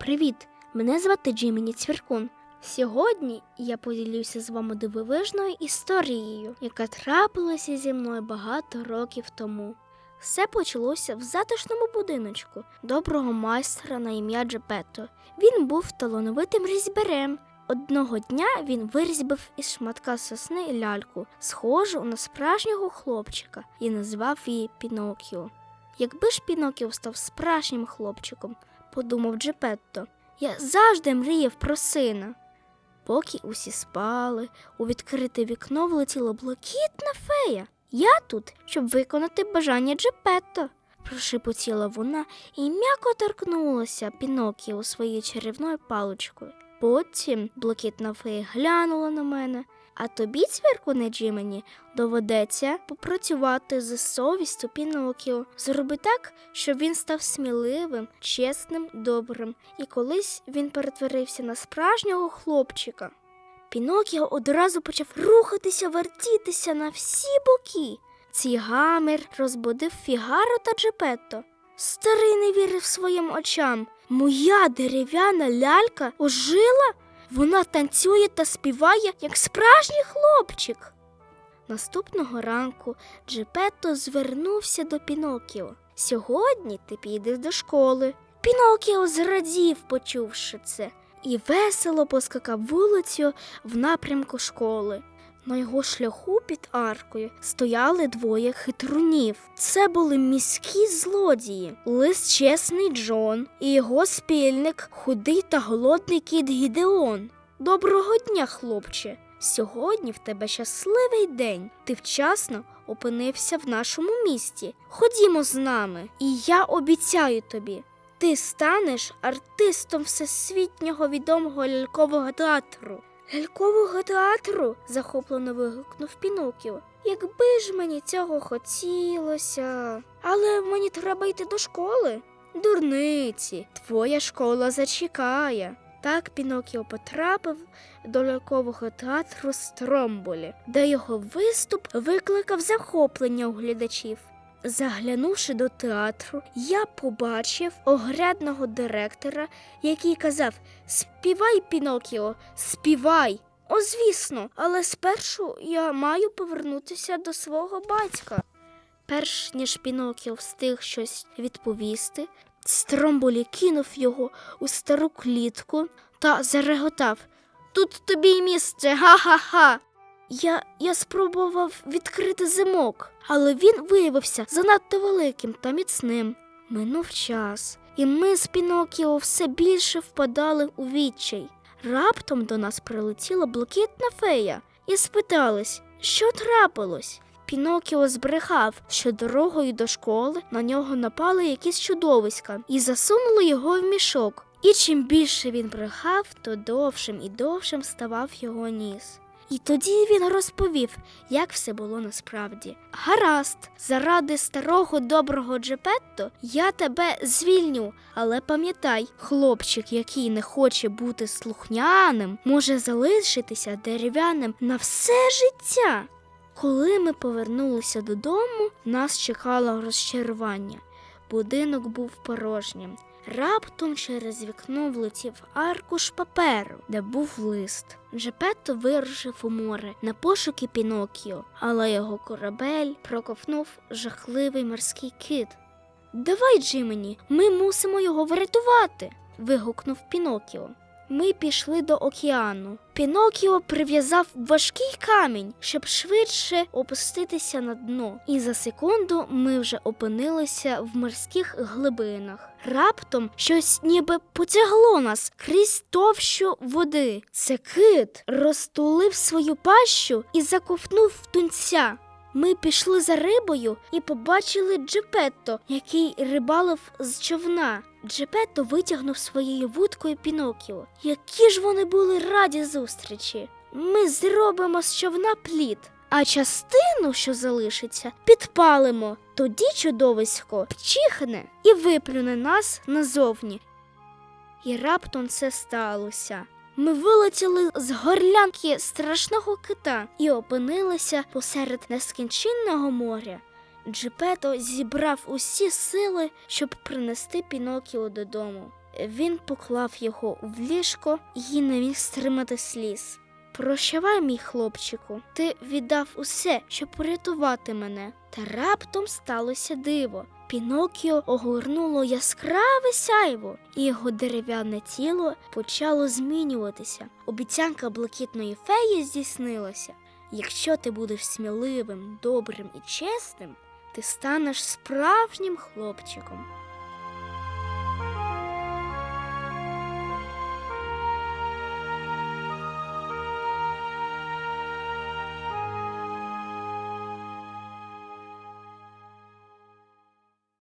Привіт! Мене звати Джиміні Цвіркун. Сьогодні я поділюся з вами дивовижною історією, яка трапилася зі мною багато років тому. Все почалося в затишному будиночку доброго майстра на ім'я Джепетто. Він був талановитим різьберем. Одного дня він вирізьбив із шматка сосни ляльку, схожу на справжнього хлопчика, і назвав її Пінокіо. Якби ж Пінокіо став справжнім хлопчиком, подумав Джепетто, я завжди мріяв про сина. Поки усі спали, у відкрите вікно влетіла блакитна фея. Я тут, щоб виконати бажання Джепетто. Прошепотіла вона і м'яко торкнулася Пінокіо своєю чарівною паличкою. Потім блакитна фея глянула на мене. А тобі, цвіркуне Джимені, доведеться попрацювати з совістю Пінокіо. Зроби так, щоб він став сміливим, чесним, добрим, і колись він перетворився на справжнього хлопчика. Пінокіо одразу почав рухатися, вертітися на всі боки. Цей розбудив Фігаро та Джепетто. Старий не вірив своїм очам. Моя дерев'яна лялька ожила? Вона танцює та співає, як справжній хлопчик. Наступного ранку Джепетто звернувся до Пінокіо. Сьогодні ти підеш до школи. Пінокіо зрадів, почувши це, і весело поскакав вулицю в напрямку школи. На його шляху під аркою стояли двоє хитрунів. Це були міські злодії, лис чесний Джон і його спільник, худий та голодний кіт Гідеон. Доброго дня, хлопче! Сьогодні в тебе щасливий день. Ти вчасно опинився в нашому місті. Ходімо з нами, і я обіцяю тобі, ти станеш артистом всесвітнього відомого лялькового театру. Лялькового театру? захоплено вигукнув Пінокіо. Якби ж мені цього хотілося. Але мені треба йти до школи. Дурниці, твоя школа зачекає. Так Пінокіо потрапив до лялькового театру Стромболі, де його виступ викликав захоплення у глядачів. Заглянувши до театру, я побачив огрядного директора, який казав Співай, Пінокіо, співай. О, звісно, але спершу я маю повернутися до свого батька. Перш ніж Пінокіо встиг щось відповісти, Стромболі кинув його у стару клітку та зареготав Тут тобі й місце, га-га-га. Я, я спробував відкрити замок, але він виявився занадто великим та міцним. Минув час, і ми з Пінокіо все більше впадали у відчай. Раптом до нас прилетіла блакитна фея і спиталась, що трапилось. Пінокіо збрехав, що дорогою до школи на нього напали якісь чудовиська і засунули його в мішок. І чим більше він брехав, то довшим і довшим ставав його ніс. І тоді він розповів, як все було насправді. Гаразд, заради старого доброго Джепетто я тебе звільню, але пам'ятай, хлопчик, який не хоче бути слухняним, може залишитися дерев'яним на все життя. Коли ми повернулися додому, нас чекало розчарування. Будинок був порожнім. Раптом через вікно влетів аркуш паперу, де був лист. Джепетто вирушив у море на пошуки Пінокіо, але його корабель проковнув жахливий морський кит. Давай, Джимені, ми мусимо його врятувати. вигукнув Пінокіо. Ми пішли до океану. Пінокіо прив'язав важкий камінь, щоб швидше опуститися на дно. І за секунду ми вже опинилися в морських глибинах. Раптом щось ніби потягло нас крізь товщу води. Це кит розтулив свою пащу і заковтнув тунця. Ми пішли за рибою і побачили Джепетто, який рибалив з човна. Джепетто витягнув своєю вудкою Пінокіо. Які ж вони були раді зустрічі. Ми зробимо з човна плід, а частину, що залишиться, підпалимо. Тоді чудовисько вчихне і виплюне нас назовні. І раптом це сталося. Ми вилетіли з горлянки страшного кита і опинилися посеред нескінченного моря. Джипето зібрав усі сили, щоб принести Пінокіо додому. він поклав його в ліжко і не міг стримати сліз. Прощавай, мій хлопчику, ти віддав усе, щоб порятувати мене. Та раптом сталося диво. Пінокіо огорнуло яскраве сяйво, і його дерев'яне тіло почало змінюватися. Обіцянка блакитної феї здійснилася. Якщо ти будеш сміливим, добрим і чесним, ти станеш справжнім хлопчиком.